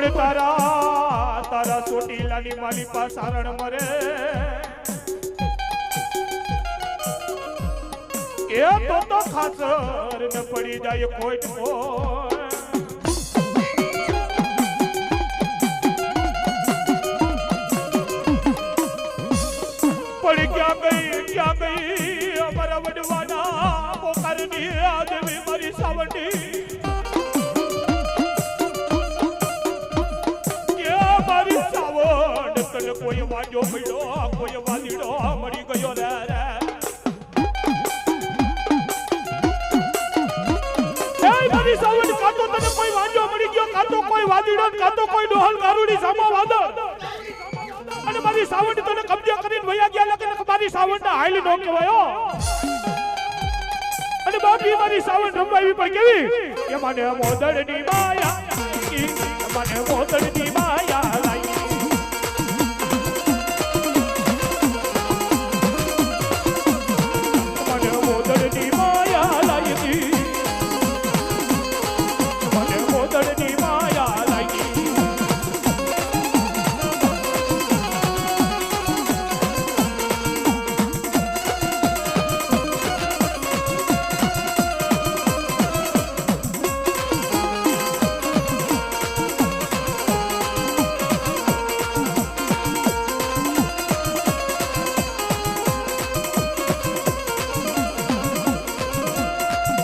પણ તારા તારા ચોટીલાની માલી પાસારણ મરે. એ તો તો ખાસર ને પડી જાય કોઈ કોઈ વાજો મળ્યો કોઈ વાલીડો મળી ગયો રે રે. એ મારી સાવણ કાં તો તને કોઈ વાંજો મળી ગયો, કાં તો કોઈ વાદીડો કાં તો કોઈ ડોહલ ગારુડી સામા વાદળ. અને મારી સાવંડ તને કબજે કરીને વયા ગયા લગે મારી સાવંડ હાઈલી નો કહેવાય. અને બાપી, મારી સાવંડ રમવાવી પણ કેવી? માયા મને મોદળની માયા.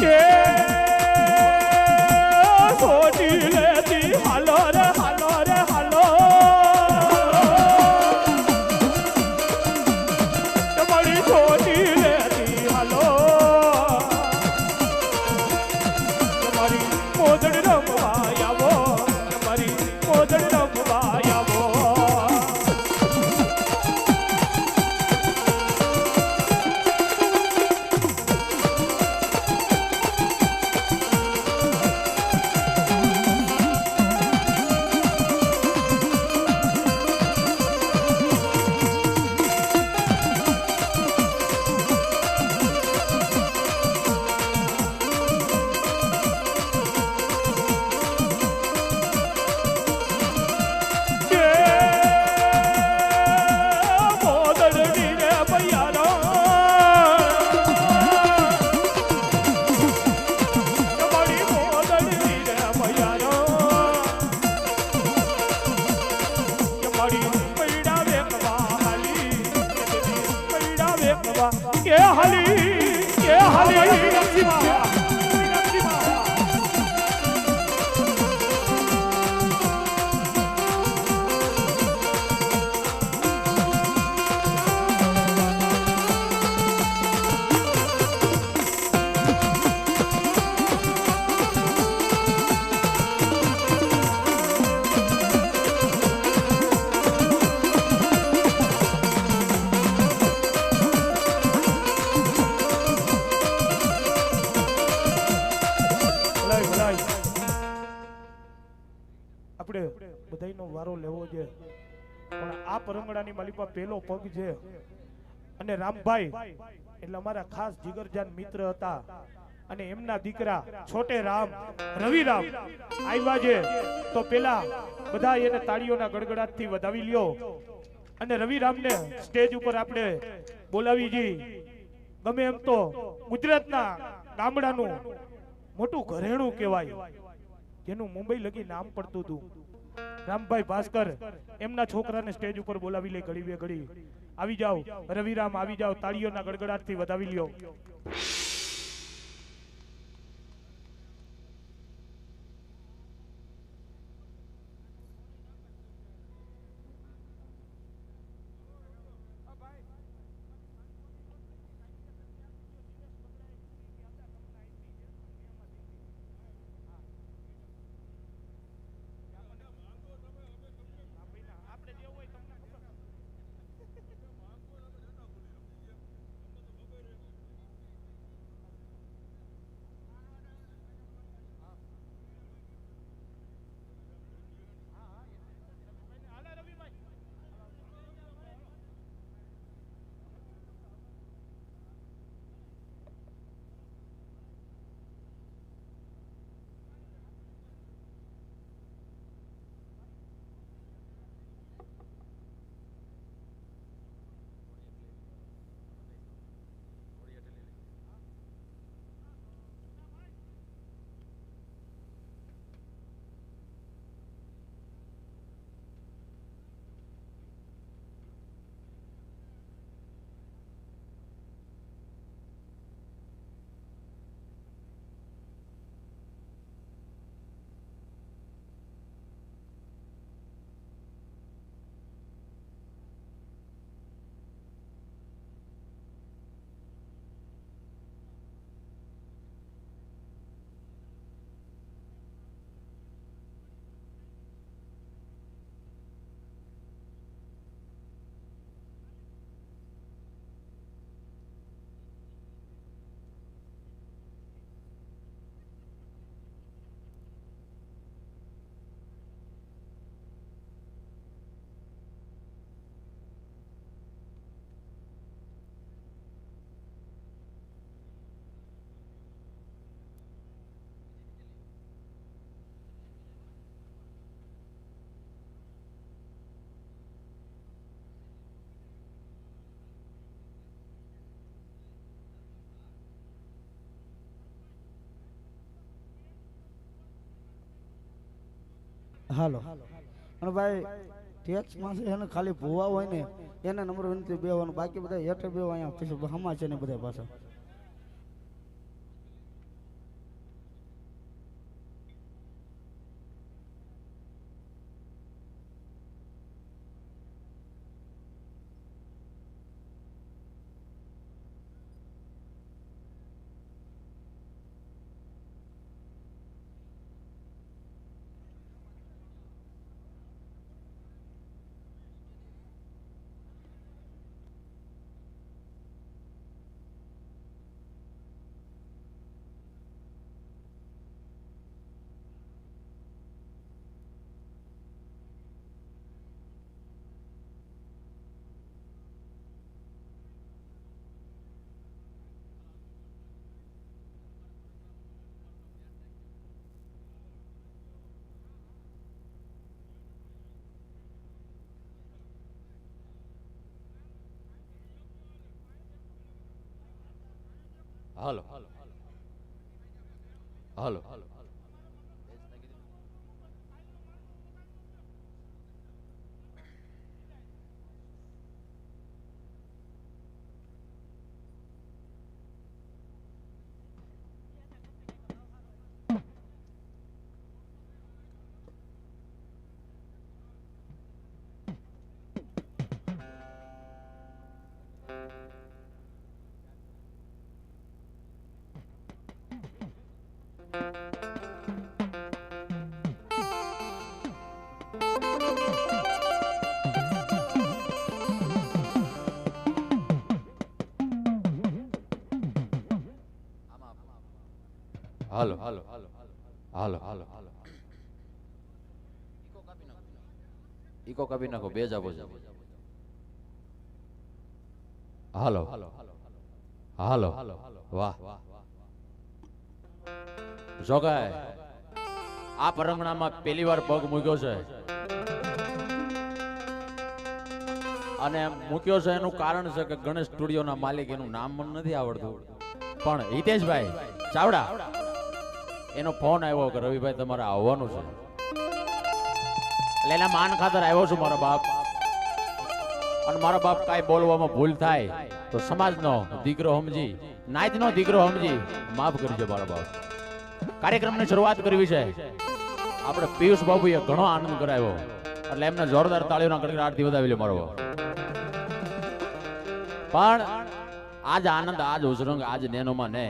કે બધાયનો વારો લેવો છે. પણ આ પરંગડાની માલિકા પહેલો પગ છે. અને રામભાઈ, એટલે અમારા ખાસ જીગરજાન મિત્ર હતા. અને એમના દીકરા છોટે રામ, રવિ રામ આવ્યા છે. તો પેલા બધા એને તાળીઓના ગડગડાટથી વધાવી લ્યો. અને રવિ રામને સ્ટેજ ઉપર આપણે બોલાવી જી. ગમે એમ તો ગુજરાતના ગામડાનું મોટું ઘરેણું કહેવાય. જેનું મુંબઈ લગી નામ પડતું હતું. રામભાઈ ભાસ્કર એમના છોકરાને સ્ટેજ ઉપર બોલાવી લે ઘડી બે ઘડી આવી જાઓ, રવિરામ, આવી જાઓ, તાળીઓના ગડગડાટથી વધાવી લ્યો. હાલો. અને ભાઈ ટેક્સમાં છે એને ખાલી ભૂવા હોય ને, એને નંબર વિનંતી બેવાનું બાકી બધા હેઠળ બે અહીંયા પછી હમા છે ને બધા પાછા. હાલો. હાલો. હાલો. હાલો હાલો હાલો હાલો ઈકો કાપી નાખો બે જ આપો છો હાલો હાલો વાહ જોગાય, આ પરંગણામાં પહેલી વાર પગ મૂક્યો છે. અને મૂક્યો છે એનું કારણ છે કે ગણેશ સ્ટુડિયોના માલિક એનું નામ મને નથી આવડતું. પણ હિતેશભાઈ, ચાવડા, એનો ફોન આવ્યો કે રવિભાઈ તમારે આવવાનું છે. એટલે એના માન ખાતર આવ્યો છું મારા બાપ. અને મારા બાપ કાંઈ બોલવામાં ભૂલ થાય તો સમાજનો દીકરો સમજી, નાયતનો દીકરો સમજી, માફ કરજો મારા બાપ. કાર્યક્રમની શરૂઆત કરવી છે. આપણે પિયુષ બાબુએ ઘણો આનંદ કરાવ્યો. એટલે એમને જોરદાર તાળીઓના ગડગડાટથી વધાવી લે મારો પણ આજ આનંદ, આજ ઉજરંગ, આજ નેનોમાં ને.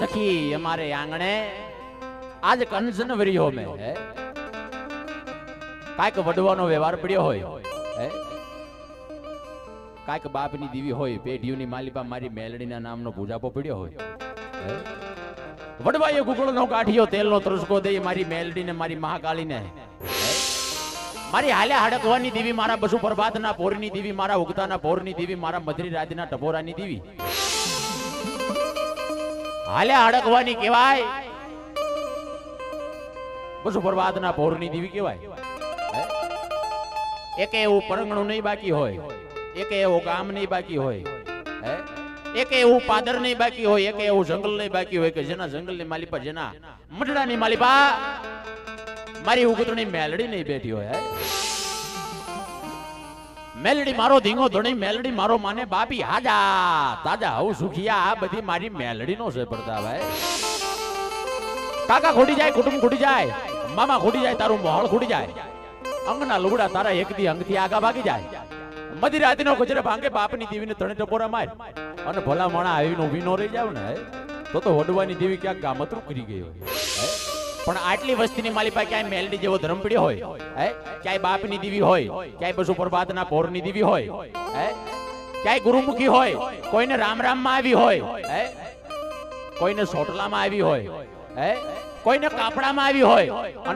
સખી, અમારે આંગણે આજ કંચન વર્યો મેં કાંઈક વડવાનો વ્યવહાર પડ્યો હોય, હે. કાંઈક બાપની દીવી હોય, પેઢીઓની માલિપા મારી મેલડીના નામનો પૂજાપો પડ્યો હોય હે વડવાએ ગુગળનો કાઢ્યો તેલનો ત્રસકો દે મારી મેલડીને, મારી મહાકાળીને? મારી હાલે હડકવાની દેવી, મારા બસુ પ્રભાતના પોરની દેવી, મારા ઉગતાના પોરની દેવી, મારા મધરી રાતના ટપોરાની દેવી. હાલે હડકવાની કહેવાય. બસુ પ્રભાતના પોરની દીવી કહેવાય? એકે એવું પરંગણું નહીં બાકી હોય. એકે એવું ગામ નહીં બાકી હોય. એકે એવું પાદર નહીં બાકી હોય, એક એવું જંગલ નહીં બાકી હોય કે જેના જંગલની માલિપા જેના મઢડાની માલિપા મારી ઉગતણી મેલડી નહીં બેઠી હોય મેલડી મારો ધીંગો ધણી, મેલડી મારો માને બાપી, હાજા, તાજા હવ સુખિયા, આ બધી મારી મેલડી નો છે પ્રતાપભાઈ કાકા ખોટી જાય, કુટુંબ ખોટી જાય, મામા ખોટી જાય, તારું મોહળ ખોટી જાય. અંગના લુગડા તારા એક દી અંગથી આગા ભાગી જાય. મધી રાતનો ગજરે ભાંગે બાપની દેવીને ત્રણે ટપોરા માર. અને ભલા માણા આવીને ઊભી નો રહી જાવ ને, તો તો વડવાની દેવી ક્યાંક ગામતરું કરી ગઈ હોય. પણ આટલી વસ્તીની માલી પાસે ક્યાંય મેલડી જેવો ધર્મ પડ્યો હોય? હે? ક્યાંય બાપની દેવી હોય? ક્યાંય પશુ પ્રભાતના પોરની દેવી હોય? હે? ક્યાંય ગુરુમુખી હોય? કોઈને રામ રામમાં આવી હોય? હે? કોઈને સોટલામાં આવી હોય? હે? કોઈને કાપડામાં આવી હોય? અને